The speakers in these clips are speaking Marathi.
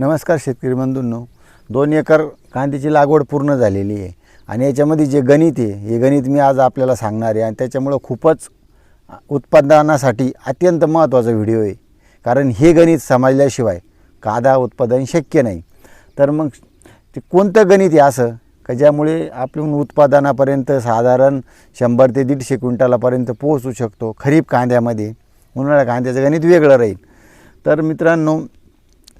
नमस्कार शेतकरी बंधूंनो. दोन एकर कांद्याची लागवड पूर्ण झालेली आहे. आणि याच्यामध्ये जे गणित आहे हे गणित मी आज आपल्याला सांगणार आहे. आणि त्याच्यामुळं खूपच उत्पादनासाठी अत्यंत महत्त्वाचा व्हिडिओ आहे. कारण हे गणित समजल्याशिवाय कांदा उत्पादन शक्य नाही. तर मग ते कोणतं गणित आहे असं? का ज्यामुळे आपण उत्पादनापर्यंत साधारण शंभर ते दीडशे क्विंटलापर्यंत पोहोचू शकतो खरीप कांद्यामध्ये? उन्हाळ्या कांद्याचं गणित वेगळं राहील. तर मित्रांनो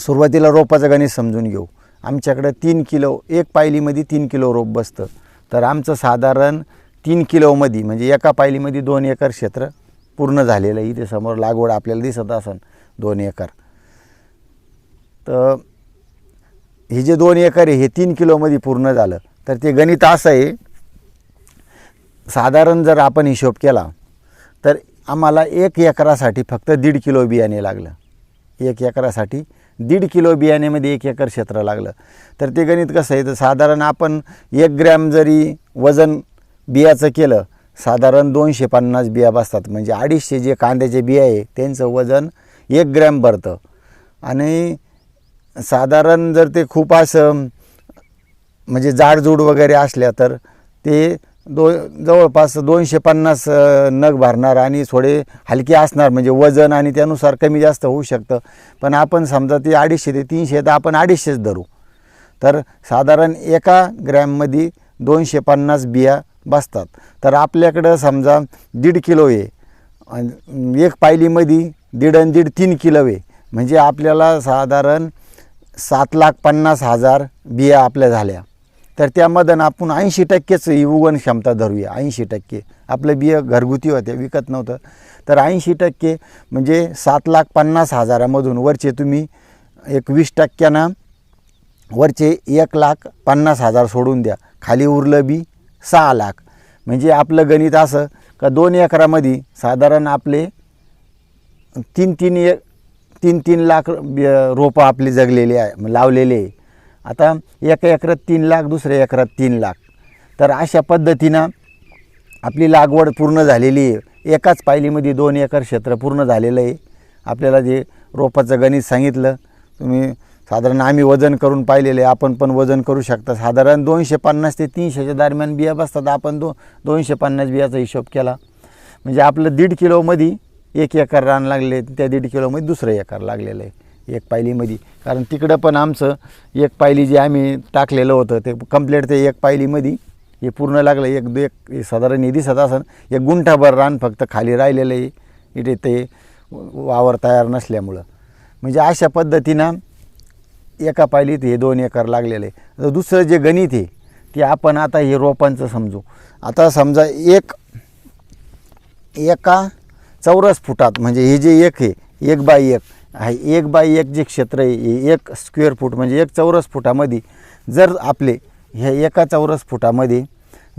सुरुवातीला रोपाचं गणित समजून घेऊ. आमच्याकडं तीन किलो एक पायलीमध्ये तीन किलो रोप बसतं. तर आमचं साधारण तीन किलोमध्ये म्हणजे एका पायलीमध्ये दोन एकर क्षेत्र पूर्ण झालेलं आहे. इथे समोर लागवड आपल्याला दिसत असन दोन एकर. तर हे जे दोन एकर आहे हे तीन किलोमध्ये पूर्ण झालं. तर ते गणित असं आहे साधारण जर आपण हिशोब केला तर आम्हाला एक एकरासाठी फक्त दीड किलो बियाणे लागलं. एक एकरासाठी दीड किलो बियाण्यामध्ये एक एकर क्षेत्र लागलं. तर ते गणित कसं आहे? तर साधारण आपण एक ग्रॅम जरी वजन बियाचं केलं साधारण दोनशे पन्नास बिया बसतात. म्हणजे अडीचशे जे कांद्याचे बिया आहे त्यांचं वजन एक ग्रॅम भरतं. आणि साधारण जर ते खूप असं म्हणजे जाडजूड वगैरे असल्या तर ते दो जवळपास दोनशे पन्नास नग भरणार आणि थोडे हलके असणार म्हणजे वजन आणि त्यानुसार कमी जास्त होऊ शकतं. पण आपण समजा ती अडीचशे ते तीनशे तर आपण अडीचशेच धरू. तर साधारण एका ग्रॅममध्ये दोनशे पन्नास बिया बसतात. तर आपल्याकडं समजा दीड किलो आहे. एक पायलीमध्ये दीड आणि दीड तीन किलो आहे. म्हणजे आपल्याला साधारण सात लाख पन्नास हजार बिया आपल्या झाल्या. तर त्यामधून आपण ऐंशी टक्केच उगवण क्षमता धरूया ऐंशी टक्के. आपलं बिया घरगुती होत्या विकत नव्हतं. तर ऐंशी टक्के म्हणजे सात लाख पन्नास हजारामधून वरचे तुम्ही एक वीस टक्क्यानं वरचे एक लाख पन्नास हजार सोडून द्या. खाली उरलं बी सहा लाख. म्हणजे आपलं गणित असं का दोन एकरामध्ये साधारण आपले तीन तीन एक तीन तीन लाख रोपं आपली जगलेली आहे लावलेले आहे. आता एका एकरात तीन लाख दुसऱ्या एकरात तीन लाख. तर अशा पद्धतीनं आपली लागवड पूर्ण झालेली आहे. एकाच पायलीमध्ये दोन एकर क्षेत्र पूर्ण झालेलं आहे. आपल्याला जे रोपाचं गणित सांगितलं तुम्ही साधारण आम्ही वजन करून पाहिलेलं आहे. आपण पण वजन करू शकता. साधारण दोनशे पन्नास ते तीनशेच्या दरम्यान बिया बसतात. आपण दो दोनशे पन्नास बियाचा हिशोब केला. म्हणजे आपलं दीड किलोमध्ये एक एकर रान लागले त्या दीड किलोमध्ये दुसरं एकर लागलेलं आहे. एक पायलीमध्ये. कारण तिकडं पण आमचं एक पायली जे आम्ही टाकलेलं होतं ते कम्प्लेट ते एक पायलीमध्ये. हे पूर्ण लागलं एक एक साधारण निधी दिसत असन. एक गुंठाभर रान फक्त खाली राहिलेलं आहे. इथे ते वावर तयार नसल्यामुळं. म्हणजे अशा पद्धतीनं एका पायलीत हे दोन एकर लागलेलं आहे. दुसरं जे गणित आहे ते आपण आता हे रोपांचं समजू. आता समजा एक एका चौरस फुटात म्हणजे हे जे एक आहे एक बाय एक आहे. एक बाय एक जे क्षेत्र आहे हे एक स्क्वेअर फूट म्हणजे एक चौरस फुटामध्ये जर आपले ह्या एका चौरस फुटामध्ये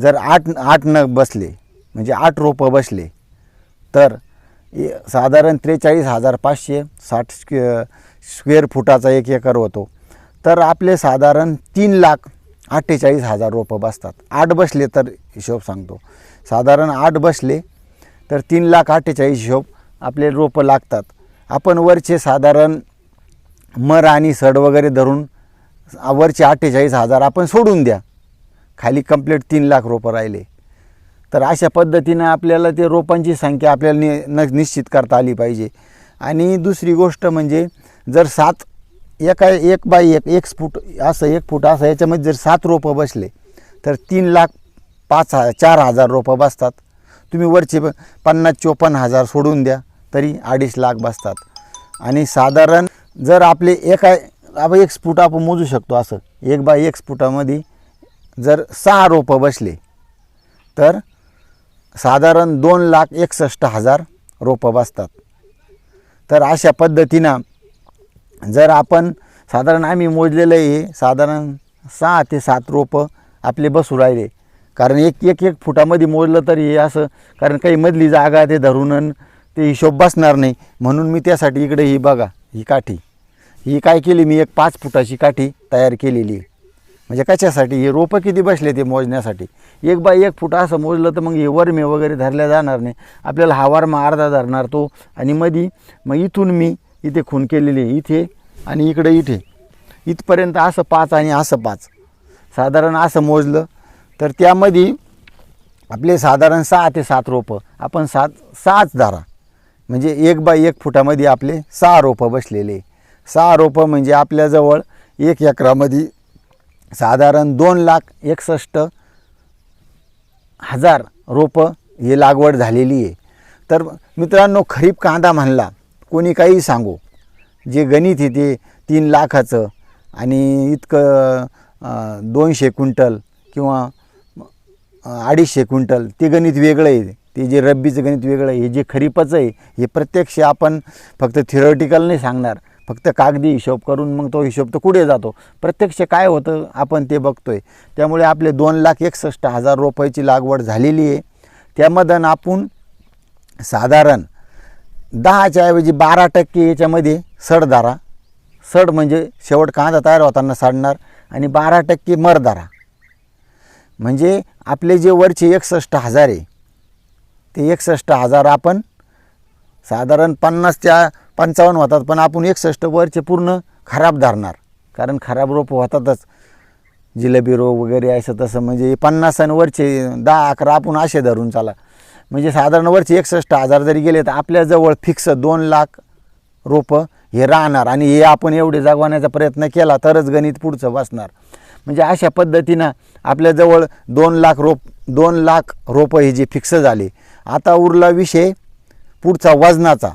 जर आठ आठ नग बसले म्हणजे आठ रोपं बसले तर ए- साधारण त्रेचाळीस हजार पाचशे साठ स्क्वे स्क्वेअर फुटाचा एक एकर होतो. तर आपले साधारण तीन लाख अठ्ठेचाळीस हजार रोपं बसतात. आठ बसले तर हिशोब सांगतो. साधारण आठ बसले तर तीन लाख अठ्ठेचाळीस हिशोब आपले रोपं लागतात. आपण वरचे साधारण मर आणि सड वगैरे धरून वरचे अठ्ठेचाळीस हजार आपण सोडून द्या. खाली कंप्लीट तीन लाख रोपं राहिले. तर अशा पद्धतीनं आपल्याला ते रोपांची संख्या आपल्याला नि न निश्चित करता आली पाहिजे. आणि दुसरी गोष्ट म्हणजे जर सात एका एक बाय एक एक फूट असं एक फूट असं याच्यामध्ये जर सात रोपं बसले तर तीन लाख पाच हा चार हजार रोपं बसतात. तुम्ही वरचे प- पन्नास चोपन्न हजार सोडून द्या. तरी अडीच लाख बसतात. आणि साधारण जर आपले एका आपण एक स्फुट आपण मोजू शकतो असं. एक बाय एक स्फुटामध्ये जर सहा रोपं बसले तर साधारण दोन लाख एकसष्ट हजार रोपं बसतात. तर अशा पद्धतीनं जर आपण साधारण आम्ही मोजलेलं आहे साधारण सहा ते सात रोपं आपले बसू राहिले. कारण एक एक एक फुटामध्ये मोजलं तरी हे असं कारण काही मधली जागा ते धरून ते हिशोब बसणार नाही. म्हणून मी त्यासाठी इकडे ही बघा ही काठी. ही काय केली? मी एक पाच फुटाची काठी तयार केलेली आहे. म्हणजे कशासाठी? हे रोपं किती बसले ते मोजण्यासाठी? एक बाय एक फूट असं मोजलं तर मग हे वरमे वगैरे धरल्या जाणार नाही. आपल्याला हा वरमा अर्धा धरणार तो. आणि मधी मग इथून मी इथे खून केलेली आहे. इथे आणि इकडे इथे. इथपर्यंत असं पाच आणि असं पाच. साधारण असं मोजलं. तर त्यामध्ये आपले साधारण सहा ते सात रोपं. आपण सात सहाच धारा. म्हणजे एक बाय एक फुटामध्ये आपले सहा रोपं बसलेले. सहा रोपं म्हणजे आपल्याजवळ एक एकरामध्ये साधारण दोन लाख एकसष्ट हजार रोपं हे लागवड झालेली आहे. तर मित्रांनो खरीप कांदा म्हणला कोणी काही सांगू. जे गणित आहे ते तीन लाखाचं आणि इतकं दोनशे क्विंटल किंवा अडीचशे क्विंटल ते गणित वेगळं आहे. ते जे रब्बीचं गणित वेगळं आहे हे जे खरीपाचं आहे हे प्रत्यक्ष आपण फक्त थिरोटिकल नाही सांगणार. फक्त कागदी हिशोब करून मग तो हिशोब तर कुठे जातो? प्रत्यक्ष काय होतं? आपण ते बघतो आहे त्यामुळे आपले दोन लाख एकसष्ट हजार रुपयाची लागवड झालेली आहे. त्यामधून आपण साधारण दहाच्या ऐवजी बारा टक्के याच्यामध्ये सडधारा सड म्हणजे शेवट कांदा तयार होताना साडणार आणि बारा टक्के मरधारा म्हणजे आपले जे वरचे एकसष्ट हजार आहे ते एकसष्ट हजार आपण साधारण पन्नास त्या पंचावन्न होतात पण आपण एकसष्ट वरचे पूर्ण खराब धरणार. कारण खराब रोपं होतातच. जिलेबी रोग वगैरे असं तसं म्हणजे पन्नास आणि वरचे दहा अकरा आपण असे धरून चाला. म्हणजे साधारण वरचे एकसष्ट हजार जरी गेले तर आपल्याजवळ फिक्स दोन लाख रोपं हे राहणार. आणि हे आपण एवढे जगवण्याचा प्रयत्न केला तरच गणित पुढचं बसणार. म्हणजे अशा पद्धतीनं आपल्याजवळ दोन लाख रोप दोन लाख रोपं हे जे फिक्स झाले आता उरला विषय पुढचा वजनाचा.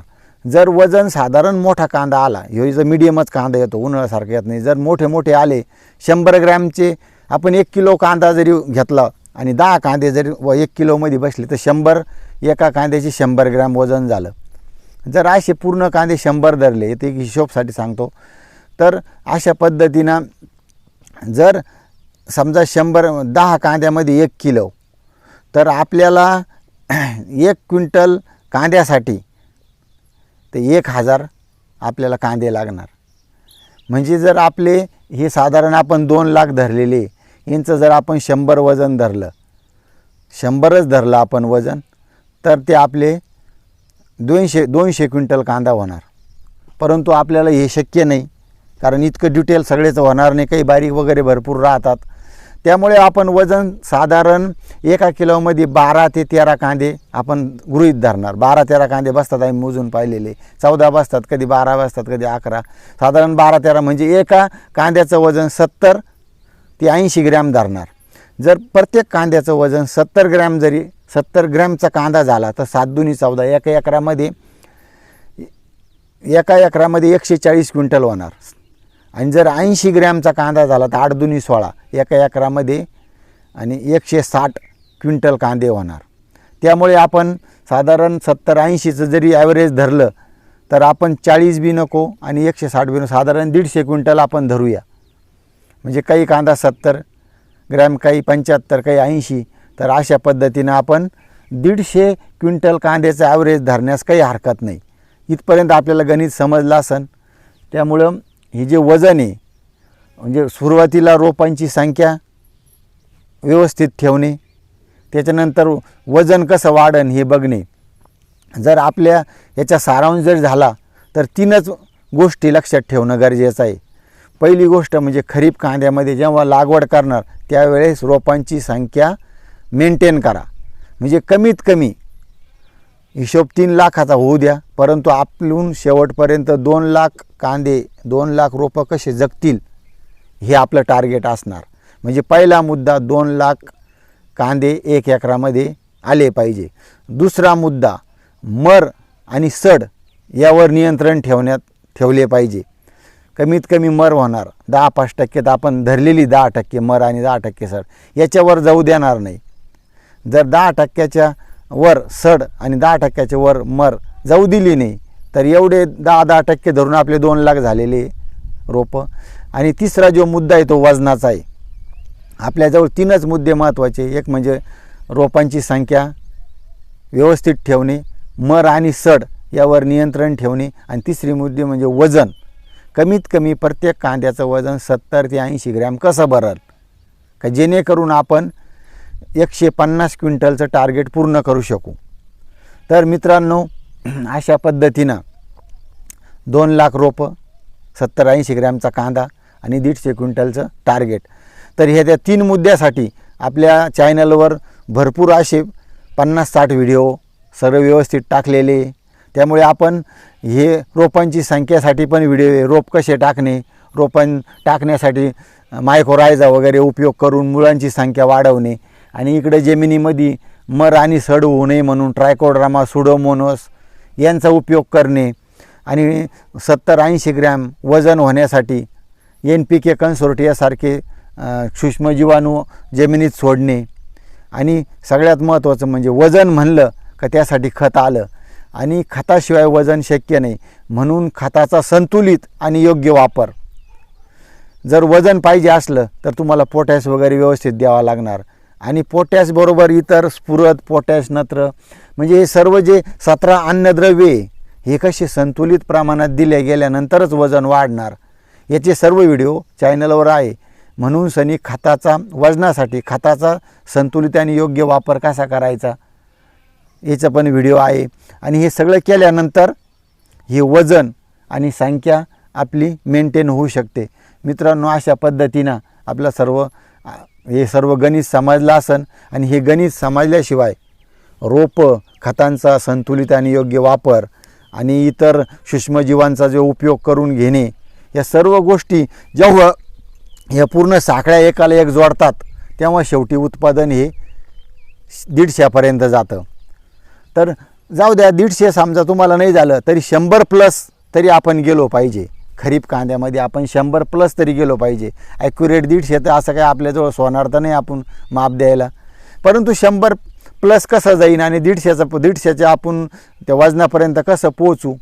जर वजन साधारण मोठा कांदा आला ह्यो जर मिडियमच कांदा येतो उन्हाळ्यासारखा येत नाही. जर मोठे मोठे आले शंभर ग्रॅमचे आपण एक किलो कांदा जरी घेतला आणि दहा कांदे जरी व एक किलोमध्ये बसले तर शंभर एका कांद्याचे शंभर ग्रॅम वजन झालं. जर असे पूर्ण कांदे शंभर धरले ते एक हिशोबसाठी सांगतो. तर अशा पद्धतीनं जर समजा शंभर दहा कांद्यामध्ये एक किलो तर आपल्याला एक क्विंटल कांद्यासाठी ते एक हजार आपल्याला कांदे लागणार. म्हणजे जर आपले हे साधारण आपण दोन लाख धरलेले यांचं जर आपण शंभर वजन धरलं शंभरच धरलं आपण वजन तर ते आपले दोनशे दोनशे क्विंटल कांदा होणार. परंतु आपल्याला हे शक्य नाही कारण इतकं डिटेल सगळेच होणार नाही काही बारीक वगैरे भरपूर राहतात. त्यामुळे आपण वजन साधारण एका किलोमध्ये बारा ते तेरा कांदे आपण गृहीत धरणार. बारा तेरा कांदे बसतात आम्ही मोजून पाहिलेले. चौदा बसतात कधी बारा बसतात कधी अकरा. साधारण बारा तेरा म्हणजे एका कांद्याचं वजन सत्तर ते ऐंशी ग्रॅम धरणार. जर प्रत्येक कांद्याचं वजन सत्तर ग्रॅम जरी सत्तर ग्रॅमचा कांदा झाला तर सात दुनी चौदा एका एकरामध्ये एका एकरामध्ये एकशे चाळीस क्विंटल होणार. आणि जर ऐंशी ग्रॅमचा कांदा झाला तर आठ दुनी सोळा एका एकरामध्ये आणि एकशे साठ क्विंटल कांदे होणार. त्यामुळे आपण साधारण सत्तर ऐंशीचं जरी ॲव्हरेज धरलं तर आपण चाळीस बी नको आणि एकशे साठ बी नको साधारण दीडशे क्विंटल आपण धरूया. म्हणजे काही कांदा सत्तर ग्रॅम काही पंच्याहत्तर काही ऐंशी तर अशा पद्धतीनं आपण दीडशे क्विंटल कांद्याचं ॲव्हरेज धरण्यास काही हरकत नाही. इथपर्यंत आपल्याला गणित समजलं असन. त्यामुळं हे जे वजन आहे म्हणजे सुरुवातीला रोपांची संख्या व्यवस्थित ठेवणे त्याच्यानंतर वजन कसं वाढण हे बघणे. जर आपल्या याचा सारांश जर झाला तर तीनच गोष्टी लक्षात ठेवणं गरजेचं आहे. पहिली गोष्ट म्हणजे खरीप कांद्यामध्ये जेव्हा लागवड करणार त्यावेळेस रोपांची संख्या मेंटेन करा. म्हणजे कमीत कमी हिशोब तीन लाखाचा होऊ द्या. परंतु आपलून शेवटपर्यंत दोन लाख कांदे दोन लाख रोपं कसे जगतील हे आपलं टार्गेट असणार. म्हणजे पहिला मुद्दा दोन लाख कांदे एक एकरामध्ये आले पाहिजे. दुसरा मुद्दा मर आणि सड यावर नियंत्रण ठेवण्यात ठेवले पाहिजे. कमीत कमी मर होणार. दहा पाच टक्के तर आपण धरलेली दहा टक्के मर आणि दहा टक्के सड. याच्यावर जाऊ देणार नाही. जर दहा टक्क्याच्या वर सड आणि दहा टक्क्याच्या वर मर. जाऊ दिली नाही. तर एवढे दहा दहा टक्के धरून आपले दोन लाख झालेले रोपं. आणि तिसरा जो मुद्दा आहे तो वजनाचा आहे. आपल्याजवळ तीनच मुद्दे महत्त्वाचे. एक म्हणजे रोपांची संख्या व्यवस्थित ठेवणे मर आणि सड यावर नियंत्रण ठेवणे. आणि तिसरी मुद्दे म्हणजे वजन. कमीत कमी प्रत्येक कांद्याचं वजन सत्तर ते ऐंशी ग्रॅम कसं भरल? का जेणेकरून आपण एकशे पन्नास क्विंटलचं टार्गेट पूर्ण करू शकू. तर मित्रांनो अशा पद्धतीनं दोन लाख रोपं सत्तर ऐंशी ग्रॅमचा कांदा आणि दीडशे क्विंटलचं टार्गेट तर ह्या त्या तीन मुद्द्यासाठी आपल्या चॅनलवर भरपूर असे पन्नास साठ व्हिडिओ सर्व व्यवस्थित टाकलेले. त्यामुळे आपण हे रोपांची संख्यासाठी पण व्हिडिओ रोप कसे टाकणे रोपां टाकण्यासाठी मायक्रोरायझा वगैरे उपयोग करून मुळांची संख्या वाढवणे आणि इकडे जमिनीमध्ये मर आणि सड होऊ नये म्हणून ट्रायकोड्रामा सुडोमोनोस यांचा उपयोग करणे आणि सत्तर ऐंशी ग्रॅम वजन होण्यासाठी एन पी के कन्सोर्टियासारखे सूक्ष्मजीवाणू जमिनीत सोडणे. आणि सगळ्यात महत्त्वाचं म्हणजे वजन म्हणलं का त्यासाठी खत आलं. आणि खताशिवाय वजन शक्य नाही म्हणून खताचा संतुलित आणि योग्य वापर. जर वजन पाहिजे असलं तर तुम्हाला पोटॅश वगैरे व्यवस्थित द्यावा लागणार. आणि पोटॅशबरोबर इतर स्फुरद पोटॅश नत्र. म्हणजे हे सर्व जे सतरा अन्नद्रव्ये हे कसे संतुलित प्रमाणात दिले गेल्यानंतरच वजन वाढणार? याचे सर्व व्हिडिओ चॅनलवर आहे. म्हणून सनी खताचा वजनासाठी खताचा संतुलित आणि योग्य वापर कसा करायचा? याचा पण व्हिडिओ आहे. आणि हे सगळं केल्यानंतर हे वजन आणि संख्या आपली मेंटेन होऊ शकते. मित्रांनो अशा पद्धतीनं आपलं सर्व हे सर्व गणित समजलं असन आणि हे गणित समजल्याशिवाय रोपं खतांचा संतुलित आणि योग्य वापर आणि इतर सूक्ष्मजीवांचा जो उपयोग करून घेणे या सर्व गोष्टी जेव्हा या पूर्ण साखळ्या एकाला एक जोडतात तेव्हा शेवटी उत्पादन हे दीडशेपर्यंत जातं. तर जाऊ द्या दीडशे समजा तुम्हाला नाही झालं तरी शंभर प्लस तरी आपण गेलो पाहिजे. खरीप कांद्यामध्ये आपण शंभर प्लस तरी गेलो पाहिजे. ॲक्युरेट दीडशे तर असं काय आपल्याजवळ सोनार तर नाही आपण माप द्यायला. परंतु शंभर प्लस कसं जाईन आणि दीडशेचं दीडशेच्या आपण त्या वजनापर्यंत कसं पोचू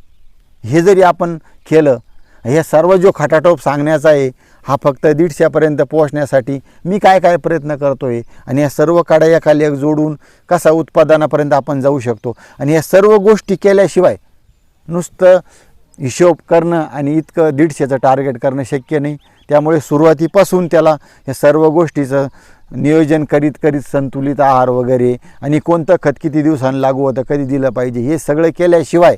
हे जरी आपण केलं हे सर्व जो खटाटोप सांगण्याचा आहे हा फक्त दीडशेपर्यंत पोहोचण्यासाठी मी काय काय प्रयत्न करतो आहे आणि या सर्व काड्या एखाली एक जोडून कसा उत्पादनापर्यंत आपण जाऊ शकतो. आणि या सर्व गोष्टी केल्याशिवाय नुसतं हिशोब करणं आणि इतकं दीडशेचं टार्गेट करणं शक्य नाही. त्यामुळे सुरुवातीपासून त्याला या सर्व गोष्टीचं नियोजन करीत करीत संतुलित आहार वगैरे आणि कोणतं खत किती दिवसांनी लागू होतं कधी दिलं पाहिजे हे सगळं केल्याशिवाय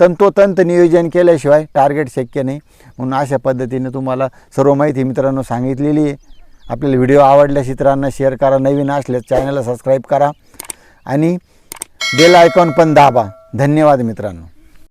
तंतोतंत नियोजन केल्याशिवाय टार्गेट शक्य नाही. म्हणून अशा पद्धतीने तुम्हाला सर्व माहिती मित्रांनो सांगितलेली आहे. आपल्याला व्हिडिओ आवडल्यास इतरांना शेअर करा नवीन असल्यास चॅनलला सबस्क्राईब करा आणि बेल आयकॉन पण दाबा. धन्यवाद मित्रांनो.